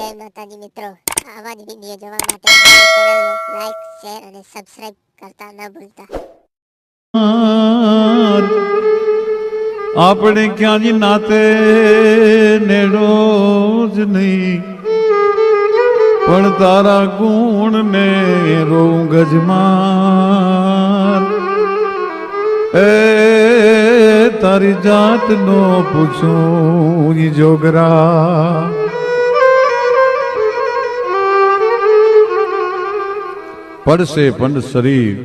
જય માતાજી મિત્રો. આવા જ વીડિયો જોવા માટે ચેનલને લાઈક શેર અને સબસ્ક્રાઇબ કરતા ન ભૂલતા. આપણે ક્યાં જ નાતે નેડો જ નહીં. પણ તારા ગુણ ને રોઉં ગજમાન એ તારી જાત નો પૂછું જોગરા. પડશે પણ શરીર,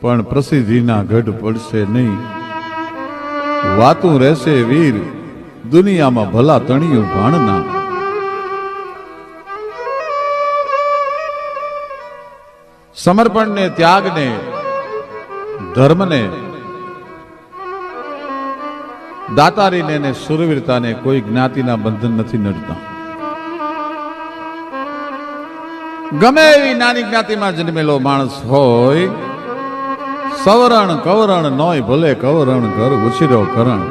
પણ પ્રસિદ્ધિના ગઢ પડશે નહીં. વાતું રહેશે વીર, દુનિયામાં ભલા તણિયું ભાણના. સમર્પણને ત્યાગને, ધર્મને, દાતારીને ને સુરવીરતાને કોઈ જ્ઞાતિના બંધન નથી નડતા. ગમે એવી નાની જ્ઞાતિમાં જન્મેલો માણસ હોય, સવરણ કવરણ નોય ભલે કવરણ ઘર ઉછીરો કરણ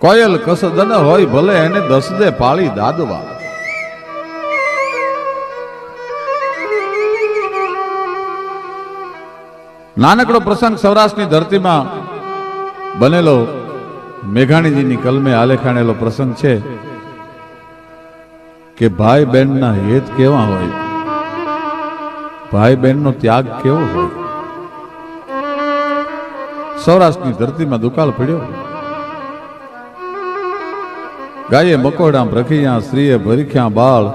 કોયલ કસદન હોય ભલે એને દસ દે પાળી દાદવા. નાનકડો પ્રસંગ સૌરાષ્ટ્રની ધરતીમાં બનેલો મેઘાણીજીની કલમે આલેખાણેલો પ્રસંગ છે. કે ભાઈ બહેનના હેત કેવા હોય? ભાઈ બહેનનો ત્યાગ કેવો હોય? સૌરાષ્ટ્રની ધરતીમાં દુકાળ પડ્યો. ગાયે મકોડા રખિયા, સ્ત્રીએ ભરખ્યા બાળ,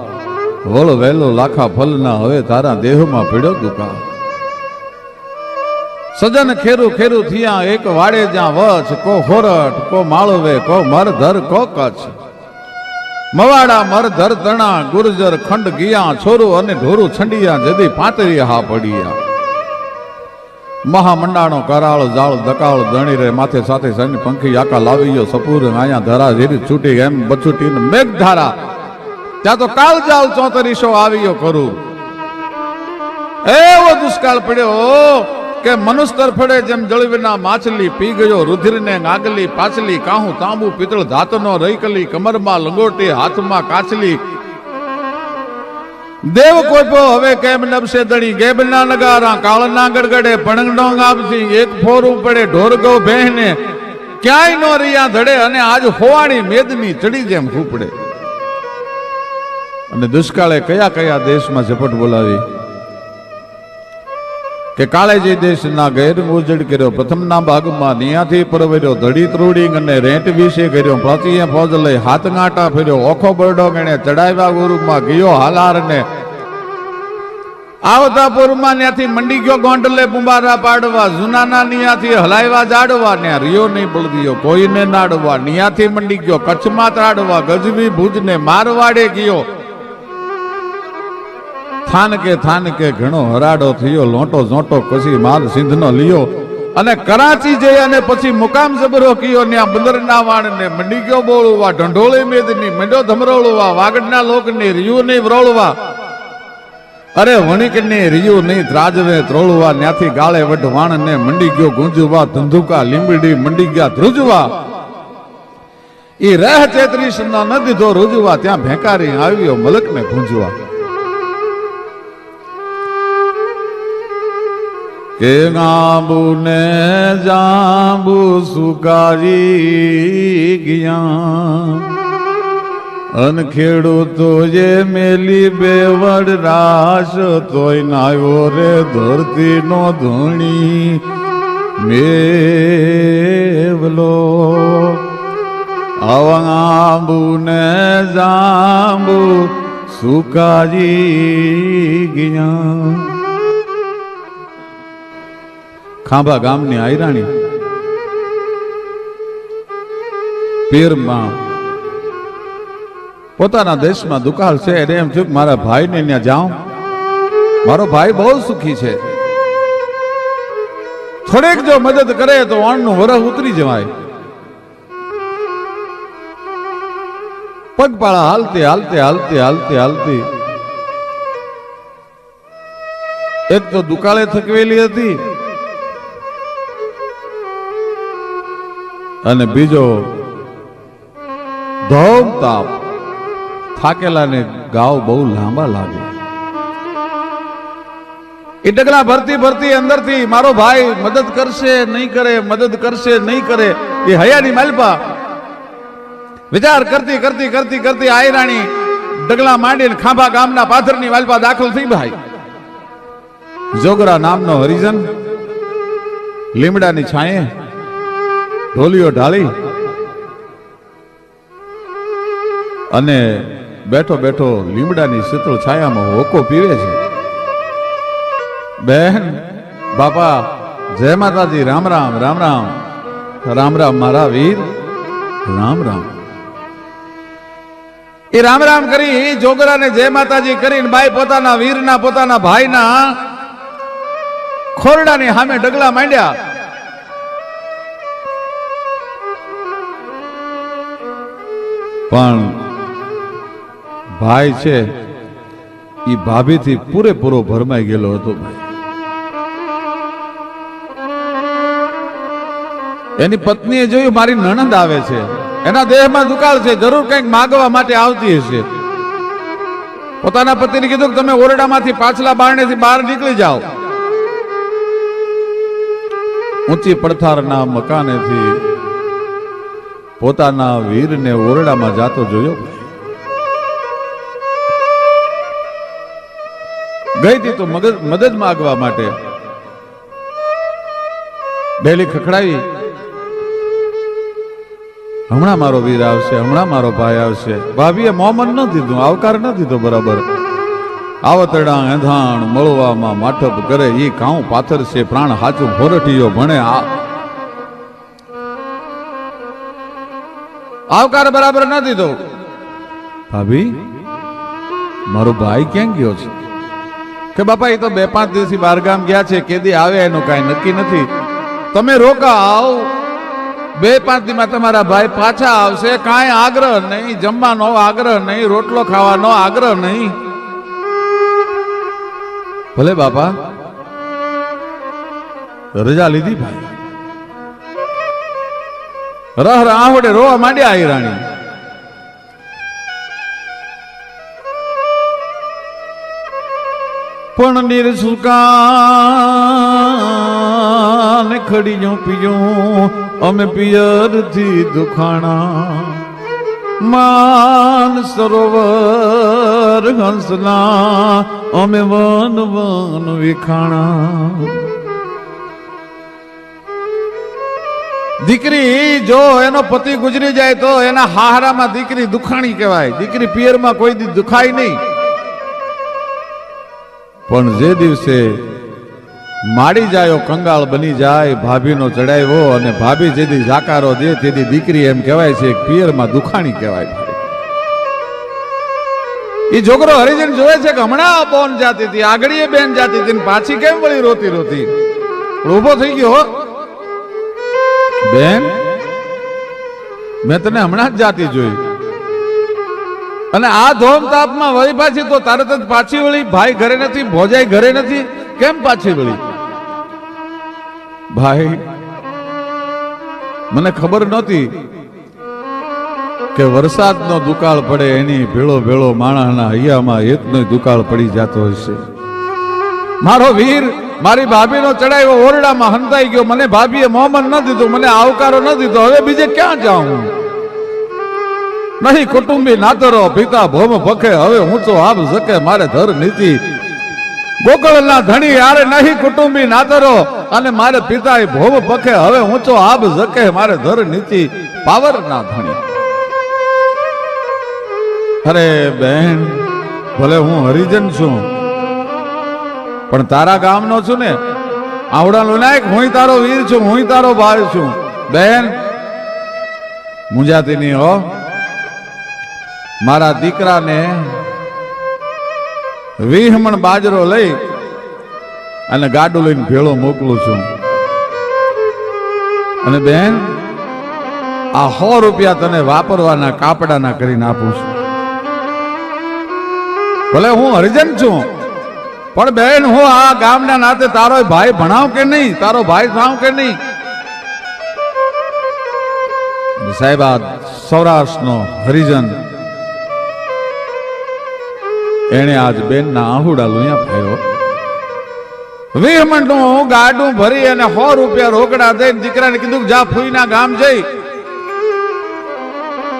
વળ વહેલો, લાખા ફલના, હવે તારા દેહમાં પીડ્યો દુકાળ. સજન ખેરું ખેરું થયા, એક વાડે જ્યાં વચ, કો ખોરટ કો માળવે, કો મરધર, કો કચ્છ. મવાડા મરધર તણા ગુર્જર, ખંડ, ગિયા, છોરું અને ઢોરું, છંડિયા, જદી પાંતરી હા પડિયા. મહામંડાણો, કરાળ જાળ દકાળ દણી રે માથે સાથે સન પંખી આકા લાવી ગયો સપૂર આયા ધરા ઝીરી, છૂટી એમ બછૂટી મેઘ ધારા. ત્યાં તો કાળ જાળ ચોતરીસો ગયો કરું એવો દુષ્કાળ પડ્યો કે મનુષ્ય ફળે જેમ જળવીના માછલી પી ગયો, રુધિરને ગાગલી પાછલી કાહું તાંબુ પિત્તળ ધાતનો રૈકલી, કમરમાં લંગોટી, હાથમાં કાચલી દેવ કોઈપો હવે કેમ નબસે દડી ગેબના નગારા, કાળના ગડગડે પણંગડોંગ આપતી એક ફોરું પડે ઢોરગો બહેને ક્યાંય નો રિયા ધડે અને આજ હોવાણી મેદની ચડી જેમ ફૂપડે અને દુષ્કાળે કયા કયા દેશમાં ઝપટ બોલાવી? કે કાળેજી દેશના ગેર ઉજડ કર્યો, પ્રથમના ભાગમાં નિયાથી પરવર્યો ધડી ત્રુડી અને રેટ વિશે કર્યો પ્રાચીએ ફોજ લઈ હાથ ગાંટા ફેર્યો, ઓખો બરડો ગણે ચડાવ્યા ગુરુમાં ગયો હાલારને આવતા પૂરમાં ત્યાંથી મંડી ગયો ગોંડલે બુંબારા પાડવા, જુનાના નિયાથી હલાવ્યા જાડવા, ને રિયો નહીં બળદિયો કોઈને નાડવા, નિયાથી મંડી ગયો, કચ્છમાં ત્રાડવા ગજવી ભુજને મારવાડે ગયો. થાનકે થાનકે ઘણો હરાડો થયો, લોટો ઝોટો પછી માલ સિંધનો લિયો. અને કરાચી જઈ અને પછી મુકામ જબરો કયો ત્યાં બંદરના વાણને મંડી ગયો બોળવા, ઢંઢોળી મેદની મંડ્યો ધમરોળવા, વાગડના લોકની રિયુ નહીં વ્રોળવા. અરે વણિક ને રિયુ નહીં ત્રાજવે ત્રોળવા ત્યાંથી ગાળે વઢવાણ ને મંડી ગયો ગુંજવા, ધંધુકા લીંબડી મંડી ગયા ધ્રુજવા. એ રહ ચેત્રીસ ન દીધો રૂજવા, ત્યાં ભેંકારી આવ્યો મલક ને ગુંજવા. કે ગાબુ ને જાંબુ સુકારી ગયા. અન ખેડૂતો જે મેલી બેવડ રાશ તોય નાયો રે ધરતી નો ધૂણી મેવલો. આંબુ ને જાંબુ સુકાજી ગયા. ખાંભા ગામની આયરાણી. પીરમાં પોતાના દેશમાં દુકાળ છે એને એમ થયું મારા ભાઈને ત્યાં જાઉં. મારો ભાઈ બહુ સુખી છે. થોડેક જો મદદ કરે તો વાણનું વરહ ઉતરી જવાય. પગપાળા હાલતી હાલતી હાલતી હાલતી હાલતી. એક તો દુકાળે થકવેલી હતી અને બીજો ધોમ તાપ. થાકેલાને ગાવ બહુ લાંબા લાગે. એ ડગલા ભરતી ભરતી અંદરથી મારો ભાઈ મદદ કરશે, નહીં કરે, મદદ કરશે, નહીં કરે. એ હયાની માલપા. વિચાર કરતી કરતી કરતી કરતી આયરાણી ડગલા માંડીને ખાંભા ગામના પાથરની વાલપા દાખલ થઈ ભાઈ. જોગરા નામનો હરિજન લીમડાની છાંયે ઢોલીઓ ઢાળી અને બેઠો બેઠો લીમડાની શીતળ છાયામાં હોકો પીવે છે. બેન, બાપા, જય માતાજી, રામ રામ રામ રામ. રામ રામ મારા વીર, રામ રામ. એ રામ રામ કરી, જોગરાને જય માતાજી કરીને ભાઈ પોતાના વીરના, પોતાના ભાઈના ખોરડાની સામે ડગલા માંડ્યા. પણ ભાઈ છે એ ભાભીથી પૂરેપૂરો ભરમાઈ ગયેલો હતો ભાઈ. એની પત્નીએ જોયું મારી નણંદ આવે છે. એના દેહમાં દુકાળ છે, જરૂર કંઈક માગવા માટે આવતી હશે. પોતાના પતિને કીધું કે તમે ઓરડામાંથી પાછલા બારણેથી બહાર નીકળી જાઓ. ઊંચી પડથારના મકાનેથી પોતાના વીરને ઓરડામાં જાતો જોયો. ગઈ હતી તો મદદ માગવા માટે બેલી ખખડાવી હમણાં મારો વીર આવશે, હમણાં મારો ભાઈ આવશે. ભાભીએ મોમન ન દીધું, આવકાર ન દીધો બરાબર. આવતડા એંધાણ, મળવામાં માઠપ કરે એ કાઉ પાથર છે પ્રાણ હાચું ભોરટીયો ભણે, આ આવકાર બરાબર ન દીધો. ભાભી મારો ભાઈ ક્યાં ગયો છે? કે બાપા એ તો બે પાંચ દિવસથી બહારગામ ગયા છે કેદી આવે એનું કાંઈ નક્કી નથી. તમે રોકાવ. બે પાંચ દીમાં તમારા ભાઈ પાછા આવશે કાંઈ આગ્રહ નહીં જમવાનો આગ્રહ નહીં રોટલો ખાવાનો આગ્રહ નહીં. ભલે બાપા રજા લીધી ભાઈ. રહ આવડે રોવા માંડ્યા આઈ રાણી. પણ નિરસુકાન ખડીયો પીજો અમે પિયરથી દુખાણા. માન સરોવર હંસના, અમે વન વન વિખાણા. દીકરી, જો એનો પતિ ગુજરી જાય તો એના હાહરામાં દીકરી દુખાણી કહેવાય. દીકરી પિયરમાં કોઈ દી દુખાય નહીં. પણ જે દિવસે માડી જાય, કંગાળ બની જાય, ભાભીનો ચડાવ્યો અને ભાભી જેથી જાકારો દે તેથી દીકરી એમ કહેવાય છે પિયરમાં દુખાણી કહેવાય. એ છોકરો હરિજન જોવે છે કે હમણાં બોન જાતી હતી, આગળીએ બેન જાતી હતી પાછી કેમ વળી રોતી રોતી? ઊભો થઈ ગયો. બેન, મેં તને હમણાં જ જાતી જોઈ. અને આ ધોમ તાપમાં વળી પાછી તો તરત જ પાછી વળી ભાઈ ઘરે નથી, ભોજાઈ ઘરે નથી, કેમ પાછી વળી? ભાઈ, મને ખબર નહોતી કે વરસાદનો દુકાળ પડે એની ભેળો ભેળો માણસના હૈયામાં એકનો દુકાળ પડી જતો હશે. મારો વીર મારી ભાભીનો ચડાવ્યો, ઓરડામાં હંતાઈ ગયો. મને ભાભીએ મોહમ્મદ ન દીધું, મને આવકારો ન દીધો. હવે બીજે ક્યાં જાઉં? હું નહીં, કુટુંબી નાતરો, પિતા ભોમ ભખે, હવે ઊંચો આપ જકે મારે ધર નીતિ. ગોકળના ધણી આરે નહીં, કુટુંબી નાતરો, અને મારે પિતા ભોમ ભખે, હવે ઊંચો આબ જકે મારે ધર નીતિ. પાવર ના ધણી. અરે બેન, ભલે હું હરિજન છું પણ તારા ગામનો છું ને આવડા લોનાયક હું તારો વીર છું, હું તારો ભાઈ છું. બેન મુંજાતી નહીં હો. મારા દીકરાને વિહમણ બાજરો લઈ અને ગાડું લઈને ભેળો મોકલું છું. અને બેન, આ સો રૂપિયા તને વાપરવાના, કાપડાના કરીને આપું છું. ભલે હું હરિજન છું પણ બેન, હું આ ગામના નાતે તારો ભાઈ ભણાવ કે નહીં? તારો ભાઈ થાવ કે નહીં? સાહેબ સૌરાષ્ટ્રનો હરિજન, એણે આજ બેનના આહુડા લુયા ફાયો વીસ મિનિટનું ગાડું ભરી અને સો રૂપિયા રોકડા દઈને દીકરાને કીધું જા ફૂઈના ગામ જઈ.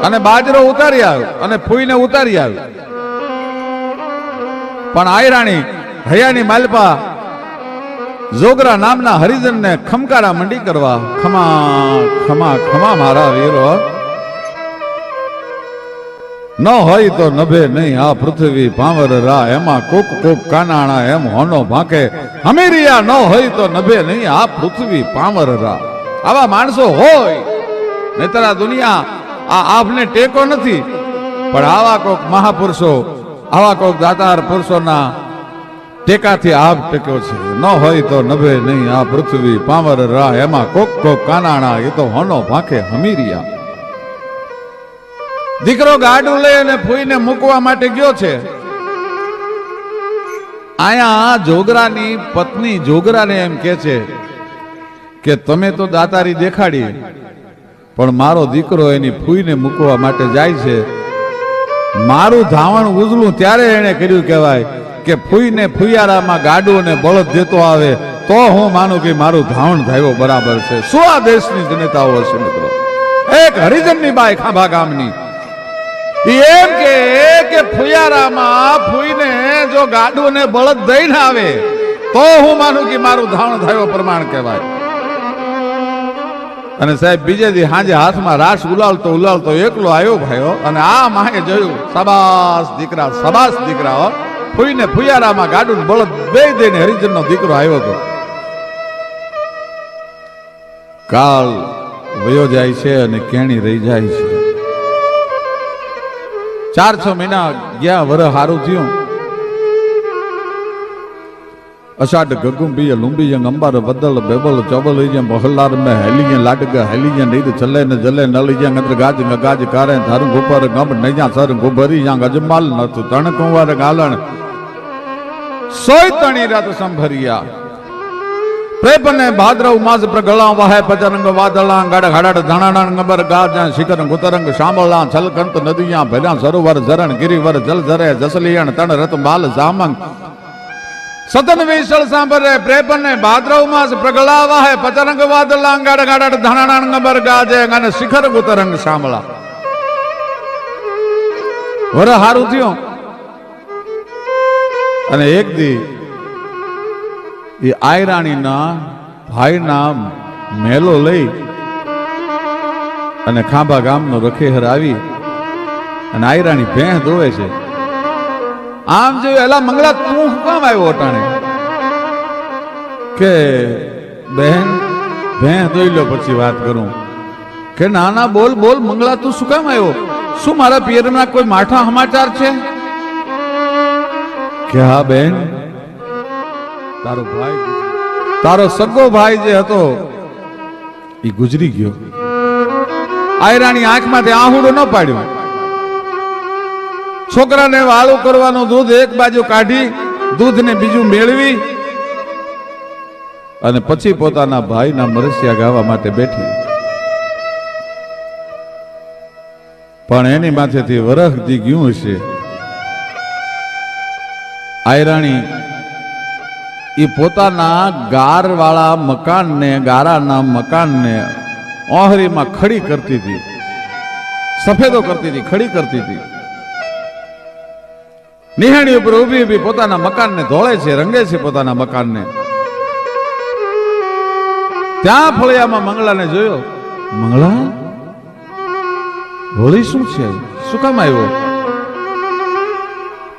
અને બાજરો ઉતારી આવ્યો અને ફૂઈને ઉતારી આવ્યો. પણ આયરાણી હયાની માલપા જોગરા નામના હરિજનને ખમકારા મંડી કરવા, ખમા ખમા ખમા મારા વીરો. ન હોય તો નભે નહીં આ પૃથ્વી ભાંવર રા એમાં કોક કોક કાનાણા એમ હોનો ભાંકે. હમીરિયા ન હોય તો નભે નહીં આ પૃથ્વી પાંવર રા આવા માણસો હોય, નહીતર આ દુનિયા આ આપને ટેકો નથી. પણ આવા કોક મહાપુરુષો, આવા કોક દાતાર પુરુષોના ટેકાથી આપ ટેક્યો છે. ન હોય તો નભે નહીં આ પૃથ્વી, પાંવર રા એમાં કોક કોક કાનાણા, એ તો હનો ભાંખે હમીરિયા. દીકરો ગાડું લઈ અને ફૂઈને મૂકવા માટે ગયો છે. આયા જોગરાની પત્ની જોગરાને એમ કે છે કે તમે તો દાતારી દેખાડી, પણ મારો દીકરો એની ફૂઈને મૂકવા માટે જાય છે. મારું ધાવણ ઉજળું ત્યારે એને કર્યું કહેવાય કે ફૂઈને ફુયારામાં ગાડું અને બળદ દેતો આવે, તો હું માનું કે મારું ધાવણ ધાવ્યો બરાબર છે. શું આ દેશની જનતાઓ હશે મિત્રો? એક હરિજનની બાઈ ખાંભા ગામની. એમ કે કે ફુયારામાં ફૂઈને જો ગાડું ને બળદ દઈને આવે, તો હું માનું કે મારું ધાવણ થયો પ્રમાણ કહેવાય. અને સાહેબ બીજે દી હાજે હાથમાં રાસ ઉલાલતો ઉલાલતો એકલો આવ્યો ભાઈઓ, અને આ માએ જોયું, સબાસ દીકરા સબાસ દીકરા ફૂઈને ફુયારામાં ગાડું બળદ બે દઈને હરિજનનો દીકરો આવ્યો હતો. કાળ વયો જાય છે અને કેણી રહી જાય છે. ચાર છ મહિના ગયા વર હારું થયું. અષાઢ ગગુંબીય લુંબીય અંબાર બદલ બેબલ ચોબલ જેમ બહલાર મે હેલીય લાડગ હેલીય નીર ચલે ને જલે નલીય અંત્ર ગાજ ગગાજ કારે ધરું ગુપર ગમ, નૈયા સર, ગુભરી, યાં ગજમાલ નત તણ કુંવર, ગાલણ. સોય તણી રાત સંભરિયા. પ્રેપને ભાદ્રવ માસ પ્રગળા વાહે પચરંગ વાદળા ગાડ ઘાડ ધણાણા, ગબર ગાજા શિખર ગુતરંગ શામળા, છલકંત નદિયા ભેલા સરોવર ઝરણ, ગિરિવર જલ ઝરે જસલિયણ, તણ રત બાલ જામંગ સતન વિશળ સાંભરે પ્રેપને ભાદ્રવ માસ પ્રગળા વાહે પચરંગ વાદળા ગાડ ગાડ બર ગાજે, અને શિખર ગુતરંગ સાંભળા. વર હારું થયું. અને એક દી એ આયરાણીના ભાઈના મેલો લઈ અને ખાંભા ગામનો રખેહર આવી, અને આયરાણી ભેંસ દોવે છે. આમ જોયું, એલા મંગળા તું કામ આવ્યો અટાણે? કે, બહેન, ભેં દોઈ લો પછી વાત કરું. કે ના ના બોલ બોલ મંગળા તું શું કામ આવ્યો? શું મારા પિયરના કોઈ માઠા સમાચાર છે? કે, હા બેન તારો ભાઈ તારો સગો ભાઈ જે હતો એ ગુજરી ગયો. આયરાની આંખમાંથી આહુડો ન પાડ્યો. છોકરાને વાળું કરવાનું દૂધ એક બાજુ કાઢી, દૂધને બીજું મેળવી અને પછી પોતાના ભાઈના મરસિયા ગાવા માટે બેઠી. પણ એની માથેથી વરખ દી ગયું હશે. આયરાણી એ પોતાના ગારવાળા મકાનને, ગારાના મકાનને ઓહરીમાં ખડી કરતી હતી. સફેદો કરતી હતી, ખડી કરતી હતી. નિહાણી ઉપર ઊભી ઊભી પોતાના મકાનને ધોળે છે, રંગે છે પોતાના મકાનને. ત્યાં ફળિયામાં મંગળાને જોયો. મંગળા હોળી શું છે? શું કામ આવ્યો?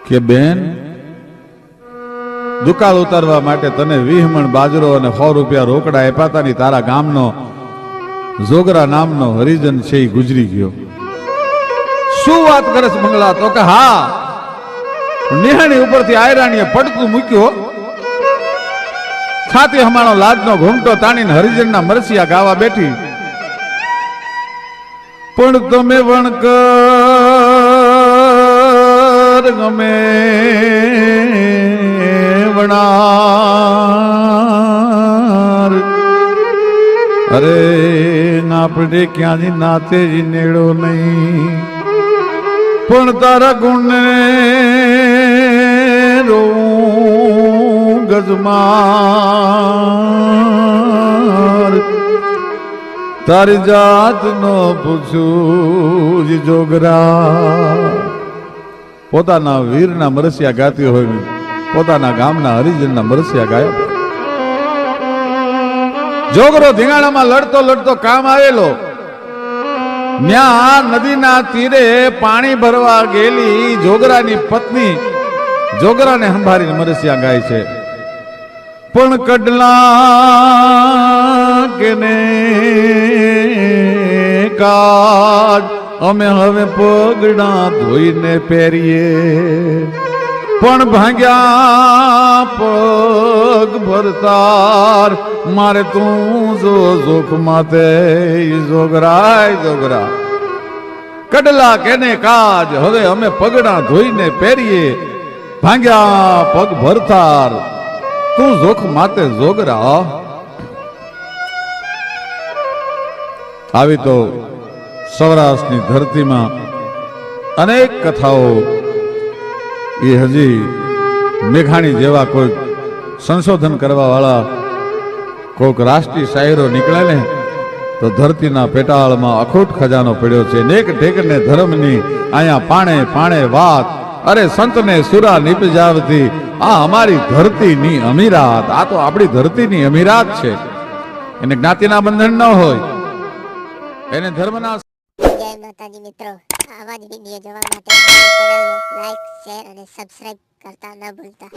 કે બેન, દુકાળ ઉતારવા માટે તને વિહમણ, બાજરો અને સો રૂપિયા રોકડા આપ્યા તારા ગામનો જોગરા નામનો હરિજન છે ગુજરી ગયો. શું વાત કરે છે મંગળા તો કે હા નિહાણી ઉપરથી આયરાણીએ પડતું મૂક્યો છાતી હમાણો લાજનો ઘૂમટો તાણીને હરિજનના મરસિયા ગાવા બેઠી. પણ તમે વણકર, ગમે વણાર. અરે આપણે ક્યાંથી નાતે જ નેડો નહીં. પણ તારા ગુણ ગજમાર. તારી જાત નો પૂછું જોગરા. પોતાના વીરના મરસિયા ગાતી હોય પોતાના ગામના હરિજનના મરસિયા ગાયા જોગરો ધીંગાણામાં લડતો લડતો કામ આવેલો. ન્યા નદીના તીરે પાણી ભરવા ગયેલી જોગરાની પત્ની જોગરાને સંભાળીને મરસિયા ગાય છે. પણ કડલા કેને કાજ અમે હવે પગડા ધોઈને પહેરીએ. પણ ભાગ્યા પગ ભરતાર, મારે તું જો જોખ માતે જોગરાય જોગરા. કડલા કેને કાજ હવે અમે પગડા ધોઈને પહેરીએ. ભાગ્યા પગ ભરતાર. તું જોખ માતે જોગરા આવી તો સૌરાષ્ટ્રની ધરતીમાં અનેક કથાઓ એ હજી મેઘાણી જેવા કોઈ સંશોધન કરવા વાળા કોઈક રાષ્ટ્રીય શાયરો નીકળે ને, તો ધરતીના પેટાળમાં અખૂટ ખજાનો પડ્યો છે નેક ઢેકને ધર્મની અહીંયા પાણે પાણે વાત અરે સંતને સુરા નિપજાવતી, આ અમારી ધરતીની અમીરાત, આ તો આપણી ધરતીની અમીરાત છે. એને જ્ઞાતિના બંધન ન હોય. એને ધર્મના જય માતાજી મિત્રો, આવા જ વીડિયો જોવા માટે લાઈક શેર અને સબસ્ક્રાઇબ કરતા ન ભૂલતા.